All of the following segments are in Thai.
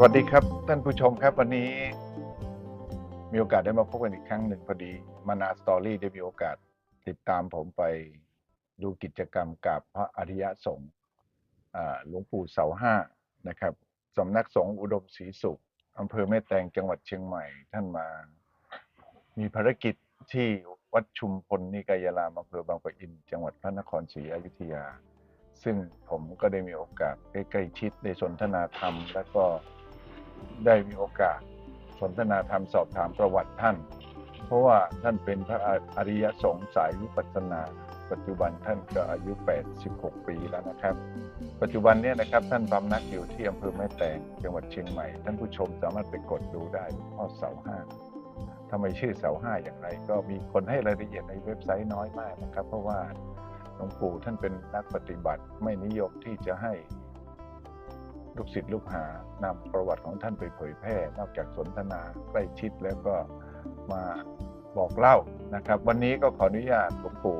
สวัสดีครับท่านผู้ชมครับวันนี้ มีโอกาสได้มาพบกันอีกครั้งหนึ่งพอดีมานาสตอรี่ได้มีโอกาสติดตามผมไปดูกิจกรรมกับพระอริยสงฆ์หลวงปู่เสาห้านะครับสำนักสงฆ์อุดมศรีสุขอำเภอแม่แตงจังหวัดเชียงใหม่ ท่านมา มีภารกิจที่วัดชุมพลนิกายรามอำเภอบางปะอิน จังหวัดพระนครศรีอยุธยา ซึ่งผมก็ได้มีโอกาสใกล้ชิดได้สนทนาธรรม และก็ ได้มีโอกาสสนทนาธรรมสอบถามประวัติท่าน เพราะว่าท่านเป็นพระอริยสงฆ์สายวิปัสสนา ปัจจุบันท่านก็อายุ 86 ปีแล้วนะครับ ปัจจุบันเนี้นะครับท่านบำนักอยู่ที่อำเภอแม่แตงจังหวัดเชียงใหม่ ท่านผู้ชมสามารถไปกดดูได้พ่อเสาห้าทำไมชื่อเสาห้าอย่างไร ก็มีคนให้รายละเอียดในเว็บไซต์น้อยมากนะครับ เพราะว่าหลวงปู่ท่านเป็นนักปฏิบัติไม่นิยมที่จะให้ ลูกศิษย์ลูกหานำประวัติของท่านไปเผยแพร่ นอกจากสนทนาใกล้ชิดแล้วก็มาบอกเล่านะครับ วันนี้ก็ขออนุญาตหลวงปู่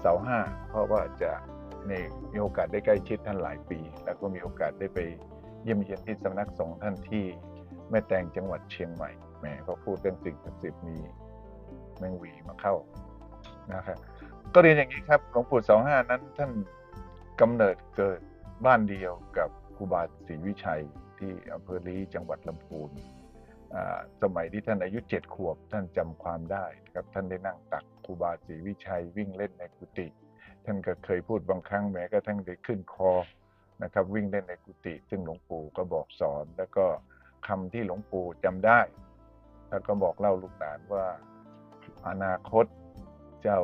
เสาห้าเพราะว่าจะในมีโอกาสได้ใกล้ชิดท่านหลายปี แล้วก็มีโอกาสได้ไปเยี่ยมเยียนที่สำนักสงฆ์ท่านที่แม่แตงจังหวัดเชียงใหม่แหมก็พูดเรื่องสิ่งศักดิ์สิทธิ์มีแมงวีมาเข้านะครับก็เรียนอย่างนี้ครับหลวงปู่สองห้านั้นท่านกำเนิดเกิดบ้านเดียวกับ ครูบาศรีวิชัยที่อำเภอลีจังหวัดลำพูนสมัยที่ท่านอายุเจ็ดขวบท่านจำความได้ครับท่านได้นั่งตักครูบาศรีวิชัยวิ่งเล่นในกุฏิท่านก็เคยพูดบางครั้งแม้กระทั่งได้ขึ้นคอนะครับวิ่งเล่นในกุฏิซึ่งหลวงปู่ก็บอกสอน แล้วก็คำที่หลวงปู่จำได้แล้วก็บอกเล่าลูกหลานว่าอนาคตเจ้า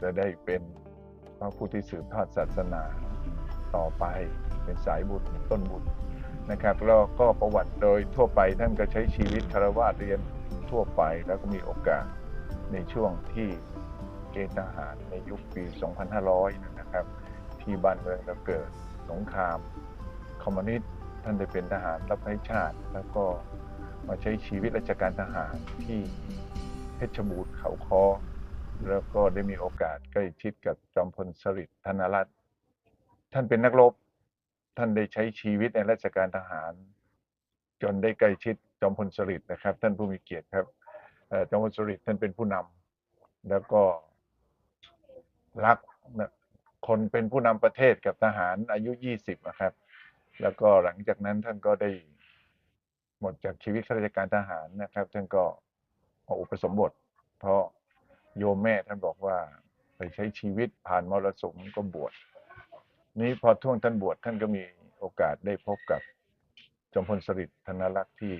จะได้เป็นพระผู้ที่สืบทอดศาสนาต่อไป เป็นสายบุญต้นบุญนะครับแล้วก็ประวัติโดยทั่วไปท่านก็ใช้ชีวิตคารวะเรียนทั่วไป แล้วก็มีโอกาสในช่วงที่เกณฑ์ทหารในยุคปี 2500 นะครับ ที่บ้านเมืองเราเกิดสงครามคอมมิวนิสต์ท่านได้เป็นทหารรับใช้ชาติ แล้วก็มาใช้ชีวิตราชการทหารที่เพชรบูรณ์เขาคอแล้วก็ได้มีโอกาสใกล้ชิดกับจอมพลสฤษดิ์ธนรัตน์ท่านเป็นนักรบ ท่านได้ใช้ชีวิตในราชการทหาร จนได้ใกล้ชิดจอมพลสฤษดิ์นะครับ ท่านผู้มีเกียรติครับจอมพลสฤษดิ์ท่านเป็นผู้นำแล้วก็รักคนเป็นผู้นำประเทศกับทหารอายุ20นะครับ แล้วก็หลังจากนั้นท่านก็ได้หมดจากชีวิตข้าราชการทหารนะครับ ท่านก็อุปสมบท เพราะโยมแม่ท่านบอกว่าไปใช้ชีวิตผ่านมรสุมก็บวช นี้พอท่วงท่านบวชท่านก็มีโอกาสได้พบกับจอมพลสฤษดิ์ธนรักษ์ที่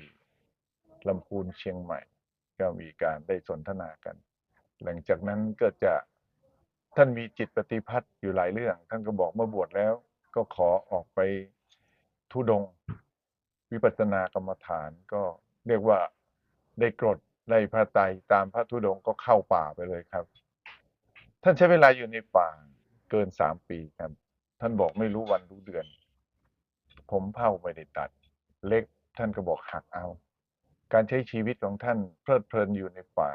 ลำพูนเชียงใหม่ ก็มีการได้สนทนากัน หลังจากนั้นก็จะท่านมีจิตปฏิพัทธ์อยู่หลายเรื่อง ท่านก็บอกเมื่อบวชแล้วก็ขอออกไปทุดงวิปัสสนากรรมฐานก็เรียกว่าได้กรดได้พระไตรตามพระธุดงก็เข้าป่าไปเลยครับ ท่านใช้เวลาอยู่ในป่าเกินสามปีครับ ท่านบอกไม่รู้วันรู้เดือน ผมเผ่าไม่ได้ตัด เล็กท่านก็บอกหักเอา การใช้ชีวิตของท่านเพลิดเพลินอยู่ในป่า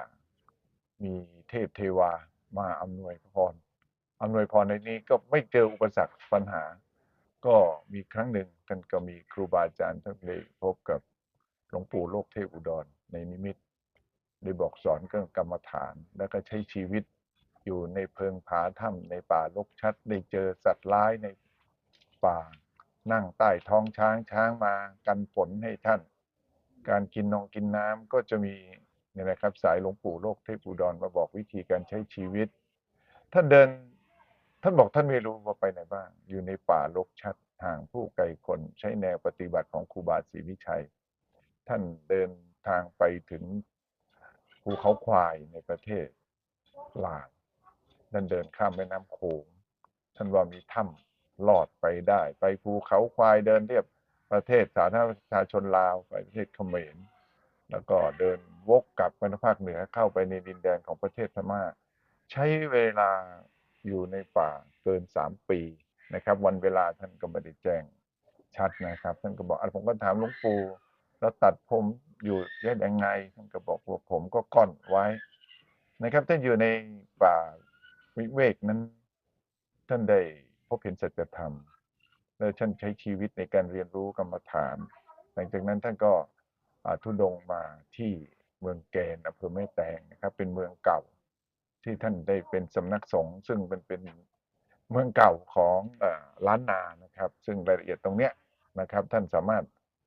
มีเทพเทวามาอำนวยพรอำนวยพรในนี้ก็ไม่เจออุปสรรคปัญหา ก็มีครั้งหนึ่งท่านก็มีครูบาอาจารย์ท่านเลยพบกับหลวงปู่โลกเทพอุดรในนิมิตได้บอกสอนเรื่องกรรมฐาน แล้วก็ใช้ชีวิต อยู่ในเพิงผาถ้ำในป่าลกชัด ได้เจอสัตว์ร้ายในป่า นั่งใต้ท้องช้างช้างมากันฝนให้ท่าน การกินนองกินน้ำก็จะมีนี่นะครับ สายหลวงปู่โลกเทพอุดรมาบอกวิธีการใช้ชีวิต ท่านเดิน ท่านบอกท่านไม่รู้ว่าไปไหนบ้าง อยู่ในป่าลกชัดห่างผู้ไกลคนใช้แนวปฏิบัติของครูบาศรีวิชัย ท่านเดินทางไปถึงภูเขาควายในประเทศลาว ท่านเดินข้ามแม่น้ำโขงท่านว่ามีถ้ำลอดไปได้ ไปภูเขาควายเดินเทียบประเทศสาธารณรัฐประชาชนลาวไปประเทศเขมร แล้วก็เดินวกกลับไปทางภาคเหนือเข้าไปในดินแดนของประเทศพม่า ใช้เวลาอยู่ในป่าเกินสามปีนะครับ วันเวลาท่านก็ไม่ได้แจ้งชัดนะครับ ท่านก็บอกอะผมก็ถามหลวงปู่แล้วตัดผมอยู่ยังไง ท่านก็บอกว่าผมก็ก้อนไว้นะครับท่านอยู่ในป่า วิเวกนั้น ท่านได้พบเห็นสัจธรรม แล้วท่านใช้ชีวิตในการเรียนรู้กรรมฐาน หลังจากนั้นท่านก็ทุดงมาที่เมืองแกนอำเภอแม่แตงนะครับ เป็นเมืองเก่า ที่ท่านได้เป็นสำนักสงฆ์ซึ่งเป็นเป็นเมืองเก่าของอล้านนานะครับ ซึ่งรายละเอียดตรงเนี้ยนะครับ ท่านสามารถ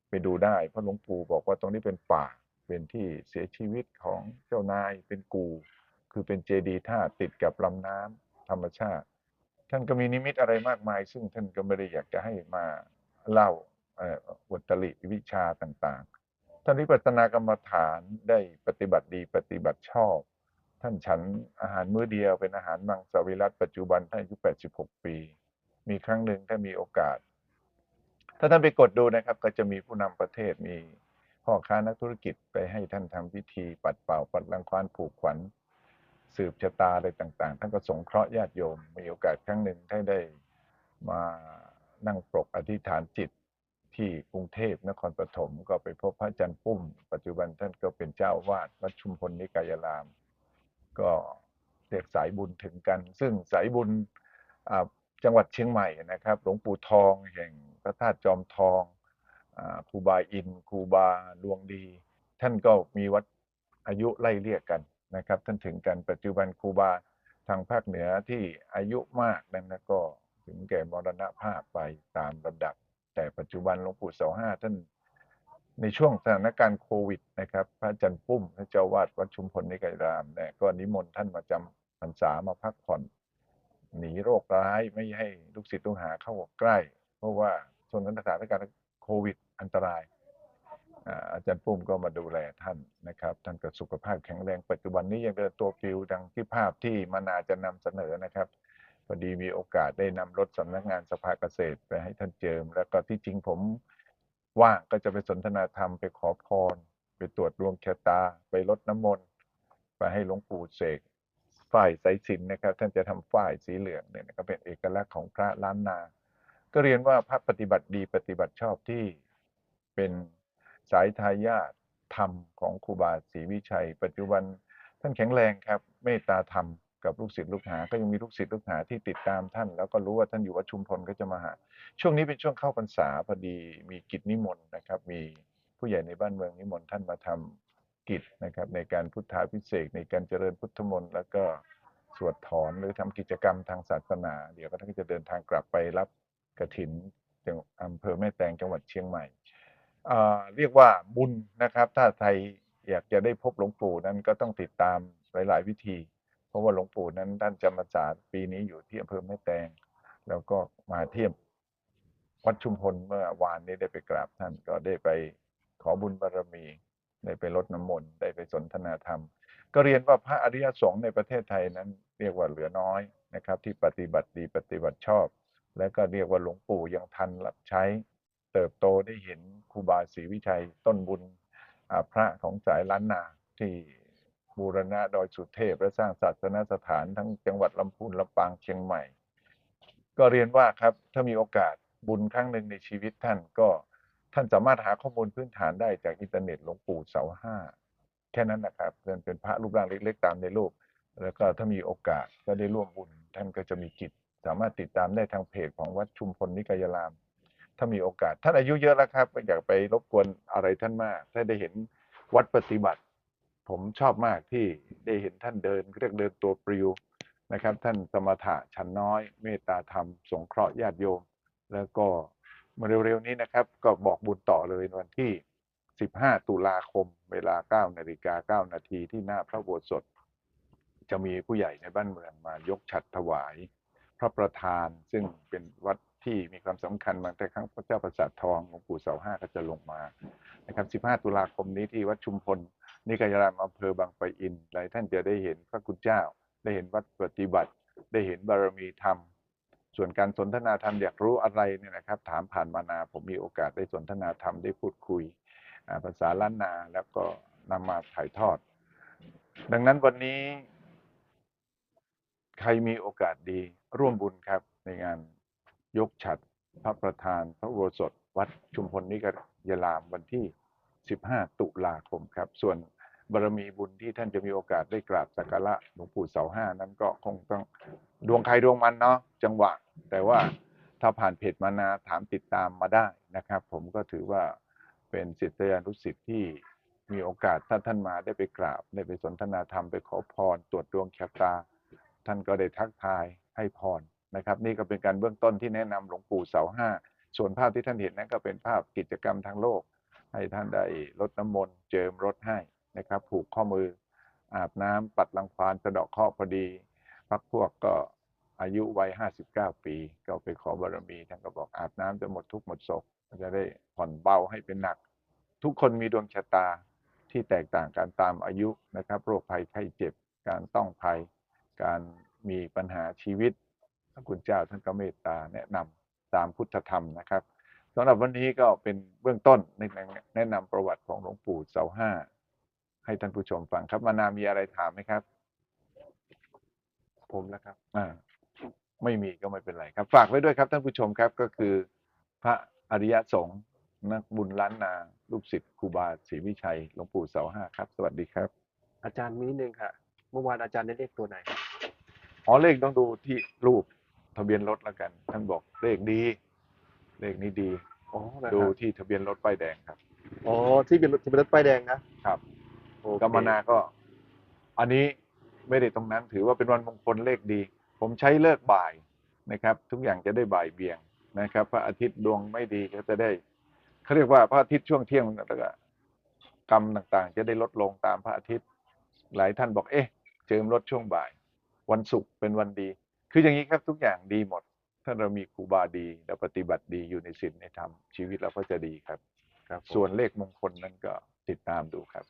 ไปดูได้เพราะหลวงปู่บอกว่าตรงนี้เป็นป่าเป็นที่เสียชีวิตของเจ้านายเป็นกู คือเป็นเจดีย์ธาติดกับลำน้ำธรรมชาติ ท่านก็มีนิมิตอะไรมากมาย ซึ่งท่านก็ไม่ได้อยากจะให้มาเล่าเอ่ออุตริวิชาต่างๆ ท่านวิปัสสนากรรมฐานได้ปฏิบัติดีปฏิบัติชอบ ท่านฉันอาหารมื้อเดียวเป็นอาหารมังสวิรัตปัจจุบันท่านอายุ 86 ปี มีครั้งหนึ่งถ้ามีโอกาส ถ้าท่านไปกดดูนะครับ ก็จะมีผู้นำประเทศมีพ่อค้านักธุรกิจไปให้ท่านทำพิธีปัดเป่าปัดรังควานผูกขวัญ สืบชะตาอะไรต่าง ๆ ท่านก็สงเคราะห์ญาติโยม มีโอกาสครั้งหนึ่งท่านได้มานั่งปรกอธิษฐานจิตที่กรุงเทพนครปฐมก็ไปพบพระอาจารย์ปุ้ม ปัจจุบันท่านก็เป็นเจ้าวาดวัดชุมพลนิกายราม ก็เรียกสายบุญถึงกัน ซึ่งสายบุญจังหวัดเชียงใหม่นะครับหลวงปู่ทองแห่งพระธาตุจอมทองครูบาอินครูบาดวงดี ท่านก็มีวัดอายุไล่เรียกกัน นะครับท่านถึงกันปัจจุบันครูบาทางภาคเหนือที่อายุมากนั้นก็ถึงแก่มรณภาพไปตามลำดับ แต่ปัจจุบันหลวงปู่เสาห้าท่านในช่วงสถานการณ์โควิดนะครับ พระอาจารย์ปุ้มพระเจ้าวาดวัดชุมพลนิกายรามเนี่ยก็นิมนต์ท่านมาจำพรรษามาพักผ่อน หนีโรคร้ายไม่ให้ลูกศิษย์ลูกหาเข้าใกล้ เพราะว่าช่วงนั้นสถานการณ์โควิดอันตราย อาจารย์ปุ้มก็มาดูแลท่านนะครับ ท่านก็สุขภาพแข็งแรงปัจจุบันนี้ยังเดินตัวปลิวดังที่ภาพที่มานาจะนำเสนอนะครับพอดีมีโอกาสได้นำรถสำนักงานสภาเกษตรไปให้ท่านเจิม แล้วก็ที่จริงผมว่างก็จะไปสนทนาธรรมไปขอพร ไปตรวจดวงชะตา ไปลดน้ำมนต์ไปให้หลวงปู่เสกฝ้ายสายสินนะครับ ท่านจะทำฝ้ายสีเหลืองเนี่ยนะครับเป็นเอกลักษณ์ของพระล้านนา ก็เรียนว่าพระปฏิบัติดีปฏิบัติชอบที่เป็น สายทายาทธรรมของครูบาศรีวิชัย ปัจจุบันท่านแข็งแรงครับ เมตตาธรรมกับลูกศิษย์ลูกหา ก็ยังมีลูกศิษย์ลูกหาที่ติดตามท่าน แล้วก็รู้ว่าท่านอยู่วัดชุมพลก็จะมาหา ช่วงนี้เป็นช่วงเข้าพรรษาพอดีมีกิจนิมนต์นะครับ มีผู้ใหญ่ในบ้านเมืองนิมนต์ท่านมาทำกิจนะครับในการพุทธาพิเศษในการเจริญพุทธมนต์แล้วก็สวดถอนหรือทำกิจกรรมทางศาสนา เดี๋ยวก็ท่านก็จะเดินทางกลับไปรับกฐินจังอำเภอแม่แตงจังหวัดเชียงใหม่ เรียกว่าบุญนะครับ ถ้าใครอยากจะได้พบหลวงปู่นั้นก็ต้องติดตามหลาย ๆ วิธี เพราะว่าหลวงปู่นั้นท่านจำพรรษาปีนี้อยู่ที่อำเภอแม่แตง แล้วก็มาเที่ยมวัดชุมพลเมื่อวานนี้ได้ไปกราบท่านก็ได้ไปขอบุญบารมี ได้ไปลดน้ำมนต์ได้ไปสนทนาธรรม ก็เรียนว่าพระอริยสงฆ์ในประเทศไทยนั้นเรียกว่าเหลือน้อยนะครับ ที่ปฏิบัติดีปฏิบัติชอบ และก็เรียกว่าหลวงปู่ยังทันรับใช้ เติบโตได้เห็นครูบาศรีวิชัยต้นบุญพระของสายล้านนาที่บูรณะดอยสุเทพและสร้างศาสนสถานทั้งจังหวัดลำพูนลำปางเชียงใหม่ ก็เรียนว่าครับถ้ามีโอกาสบุญครั้งหนึ่งในชีวิตท่านก็ท่านสามารถหาข้อมูลพื้นฐานได้จากอินเทอร์เน็ตหลวงปู่เสาห้าแค่นั้นนะครับเพื่อนเป็นพระรูปร่างเล็ก ๆ ตามในรูปแล้วก็ถ้ามีโอกาสก็ได้ร่วมบุญ ท่านก็จะมีกิจ สามารถติดตามได้ทางเพจของวัดชุมพลนิกายราม ถ้ามีโอกาส ท่านอายุเยอะแล้วครับไม่อยากไปรบกวนอะไรท่านมากถ้านได้เห็นวัดปฏิบัติ ผมชอบมากที่ได้เห็นท่านเดินเรียกเดินตัวปลิวนะครับ ท่านสมถะชั้นน้อย เมตตาธรรม สงเคราะห์ญาติโยม แล้วก็มื่อเร็วๆนี้นะครับ ก็บอกบุญต่อเลยวันที่ 15 ตุลาคม เวลา 9 นาฬิกา 9 นาทีที่หน้าพระโบสถจะมีผู้ใหญ่ในบ้านเมืองมายกฉัดถวาย พระประธานซึ่งเป็นวัด ที่มีความสำคัญมางแต่ครั้งพระเจ้าประสาททองหลวงปู่เสาห้าก็จะลงมานะครับ15 ตุลาคมนี้ที่วัดชุมพลนิกายรามอำเภอบางปะอินหลายท่านจะได้เห็นพระคุณเจ้า ได้เห็นวัดปฏิบัติ ได้เห็นบารมีธรรม ส่วนการสนทนาธรรมอยากรู้อะไรเนี่ยนะครับ ถามผ่านมานาผมมีโอกาสได้สนทนาธรรมได้พูดคุยภาษาล้านนาแล้วก็นำมาถ่ายทอด ดังนั้นวันนี้ ใครมีโอกาสดีร่วมบุญครับในงาน ยกฉัดพระประธานพระโบสถวัดชุมพลนิกายรามวันที่ 15 ตุลาคมครับ ส่วนบารมีบุญที่ท่านจะมีโอกาสได้กราบสักการะหลวงปู่เสาห้านั้นก็คงต้องดวงใครดวงมันเนาะจังหวะ แต่ว่าถ้าผ่านเพจมานาถามติดตามมาได้นะครับ ผมก็ถือว่าเป็นศิษยานุศิษย์ที่มีโอกาสถ้าท่านมาได้ไปกราบได้ไปสนทนาธรรมไปขอพร ตรวจดวงชะตา ท่านก็ได้ทักทายให้พร นะครับนี่ก็เป็นการเบื้องต้นที่แนะนำหลวงปู่เสาห้าส่วนภาพที่ท่านเห็นนั้นก็เป็นภาพกิจกรรมทางโลก ให้ท่านได้ลดน้ำมนต์เจิมรถให้นะครับ ผูกข้อมืออาบน้ำปัดรังควานสะดาะเคราะห์พอดีพักพวกก็อายุวัยห้าสิบเก้าปี ก็ไปขอบารมีท่านก็บอกอาบน้ำจะหมดทุกข์หมดโศกจะได้ผ่อนเบาให้เป็นหนัก ทุกคนมีดวงชะตาที่แตกต่างกันตามอายุนะครับ โรคภัยไข้เจ็บการต้องภัย การมีปัญหาชีวิต ระคุณเจ้าท่านก็เมตตาแนะนำตามพุทธธรรมนะครับสำหรับวันนี้ก็เป็นเบื้องต้นในแนะนำประวัติของหลวงปู่เสาห้าให้ท่านผู้ชมฟังครับมานามีอะไรถามไหมครับ ผมนะครับ อ่า ไม่มีก็ไม่เป็นไรครับ ฝากไว้ด้วยครับท่านผู้ชมครับก็คือ พระอริยสงฆ์นักบุญล้านนาลูกศิษย์ครูบาศรีวิชัยหลวงปู่เสาห้าครับ สวัสดีครับ อาจารย์มีนิดนึงค่ะ เมื่อวานอาจารย์ได้เลขตัวไหนอ๋อเลขต้องดูที่รูป ทะเบียนรถแล้วกัน ท่านบอกเลขดีเลขนี้ดีอ๋อนะดูครับที่ทะเบียนรถป้ายแดงครับอ๋อที่เป็นที่เป็นรถป้ายแดงนะครับโอเคกรรมนาก็ อันนี้ไม่ได้ตรงนั้น ถือว่าเป็นวันมงคลเลขดี ผมใช้เลิกบ่ายนะครับ ทุกอย่างจะได้บ่ายเบี่ยงนะครับ พระอาทิตย์ดวงไม่ดีก็จะได้เขาเรียกว่าพระอาทิตย์ช่วงเที่ยงแล้วก็กรรมต่างๆ จะได้ลดลงตามพระอาทิตย์ หลายท่านบอกเอ๊ะ เจิมรถช่วงบ่าย วันศุกร์เป็นวันดี คืออย่างนี้ครับทุกอย่างดีหมด ถ้าเรามีครูบาดีและปฏิบัติดีอยู่ในศีลในธรรมชีวิตเราก็จะดีครับครับผมส่วนเลขมงคลนั้นก็ติดตามดูครับ